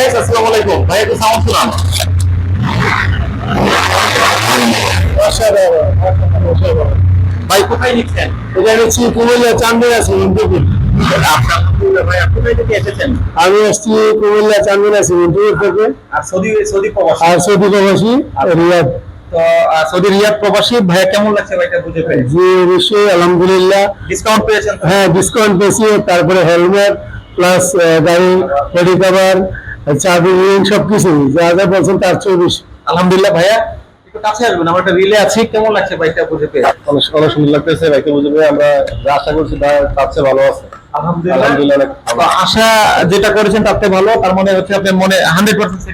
Guys আসসালামু আলাইকুম। ভাই একটু সাউন্ড শোনান। ভাই কোথায় নিচ্ছেন কুমিল্লা চান্দিনা সিমেন্টপুর আমি চান্দিনা সিমেন্টপুর থেকে। আর সৌদি সৌদি প্রবাসী। আর সৌদি প্রবাসী রিয়াদ। তো সৌদি রিয়াদ প্রবাসী ভাইয়া কেমন লাগছে ভাইটা বুঝে পেরে জি অবশ্যই আলহামদুলিল্লাহ। ডিসকাউন্ট পেয়েছেন হ্যাঁ ডিসকাউন্ট পেয়েছি তারপরে হেলমেট প্লাস গাড়ি বডি কভার চাবি রিং সবকিছু। যা যা বলছেন তার চেয়ে বেশি। আলহামদুলিল্লাহ ভাইয়া একটু কাছে আসবেন। আমার একটা রিলে আছে। কেমন লাগছে বাইকটা বুঝে পেরে অনেক অনেক সুন্দর লাগতেছে ভাইকে বুঝবে আমরা যা আশা করছি তার চেয়ে ভালো আছে। আলহামদুলিল্লাহ। আলহামদুলিল্লাহ অনেক তো আশা যেটা করেছেন তাতে ভালো। তার মানে হচ্ছে আপনার মনে হান্ড্রেড পার্সেন্ট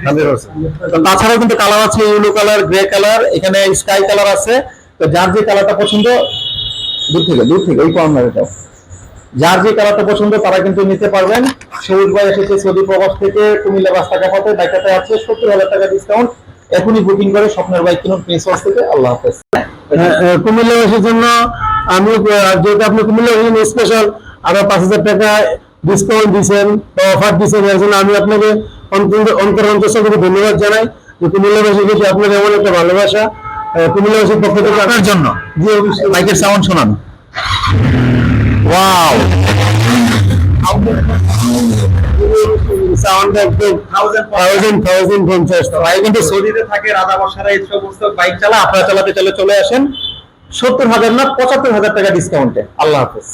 তাছাড়াও কিন্তু কালার আছে ইউলো কালার গ্রে কালার এখানে স্কাই কালার আছে। তো যার যে কালারটা পছন্দ দূর থেকে দূর থেকে যার যে কালারটা পছন্দ তারা কিন্তু নিতে পারবেন। সবুজ ভাই এসেছে সৌদি প্রবাস থেকে কুমিল্লা বাস টাকা পথে বাইকটাতে আছে সত্তর হাজার টাকা ডিসকাউন্ট এখনই বুকিং করে স্বপ্নের বাইক কিনুন প্রিন্স থেকে। আল্লাহ হাফেজ। কুমিল্লাবাসীর জন্য আমি আহ, যেহেতু আপনি কুমিল্লা স্পেশাল আরও পাঁচ হাজার টাকা ডিসকাউন্ট দিচ্ছেন বা অফার দিচ্ছেন এর জন্য আমি আপনাকে অন্তর অন্তর থেকে ধন্যবাদ জানাই যে কুমিল্লাবাসী প্রতি আপনার এমন একটা ভালোবাসা আহ, কুমিল্লাবাসীর পক্ষ থেকে আপনার জন্য। অবশ্যই। বাইকের সাউন্ড শোনান। আপনারা চালাতে চলে চলে আসেন। সত্তর হাজার না পঁচাত্তর হাজার টাকা ডিসকাউন্টে আল্লাহ হাফেজ।